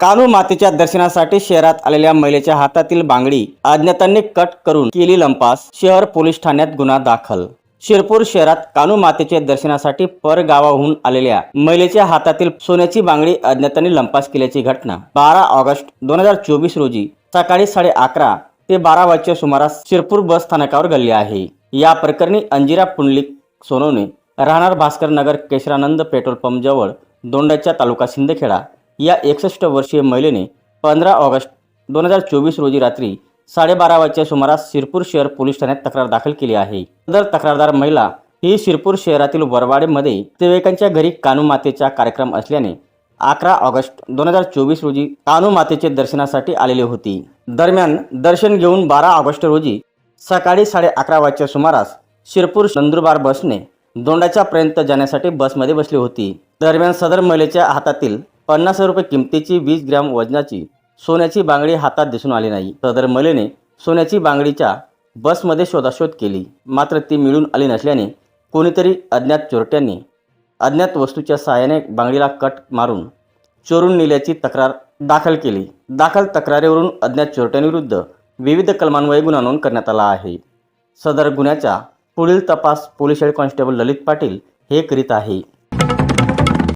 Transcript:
कानू मातेच्या दर्शनासाठी शहरात आलेल्या महिलेच्या हातातील बांगडी अज्ञातांनी कट करून केली लंपास शहर पोलीस ठाण्यात गुन्हा दाखल. शिरपूर शहरात कानू मातेच्या दर्शनासाठी परगावाहून आलेल्या महिलेच्या हातातील सोन्याची बांगडी अज्ञातांनी लंपास केल्याची घटना बारा ऑगस्ट दोन हजार चोवीस रोजी सकाळी साडे अकरा ते बारा वाजच्या सुमारास शिरपूर बस स्थानकावर घडली आहे. या प्रकरणी अंजिरा पुंडलिक सोनवणे राहणार भास्कर नगर केशरानंद पेट्रोल पंप जवळ दोंडाच्या तालुका सिंदखेडा या एकसष्ट वर्षीय महिलेने पंधरा ऑगस्ट दोन हजार चोवीस रोजी रात्री साडेबारा वाजच्या सुमारास शिरपूर शहर पोलीस ठाण्यात तक्रार दाखल केली आहे. सदर तक्रारदार महिला ही शिरपूर शहरातील वरवाडेमध्ये सेवकांच्या घरी कानू मातेचा कार्यक्रम असल्याने अकरा ऑगस्ट दोन हजार चोवीस रोजी कानू मातेचे दर्शनासाठी आलेली होती. दरम्यान दर्शन घेऊन बारा ऑगस्ट रोजी सकाळी साडे अकरा वाजच्या सुमारास शिरपूर नंदुरबार बसने दोंडाच्या पर्यंत जाण्यासाठी बसमध्ये बसली होती. दरम्यान सदर महिलेच्या हातातील पन्नास रुपये किमतीची वीस ग्रॅम वजनाची सोन्याची बांगडी हातात दिसून आली नाही. सदर मलेने सोन्याची बांगडीच्या बसमध्ये शोधाशोध केली. मात्र ती मिळून आली नसल्याने कोणीतरी अज्ञात चोरट्यांनी अज्ञात वस्तूच्या सहाय्याने बांगडीला कट मारून चोरून नेल्याची तक्रार दाखल केली. दाखल तक्रारीवरून अज्ञात चोरट्यांविरुद्ध विविध कलमांवये गुन्हा नोंद करण्यात आला आहे. सदर गुन्ह्याचा पुढील तपास police head constable Lalit Patil हे करीत आहे.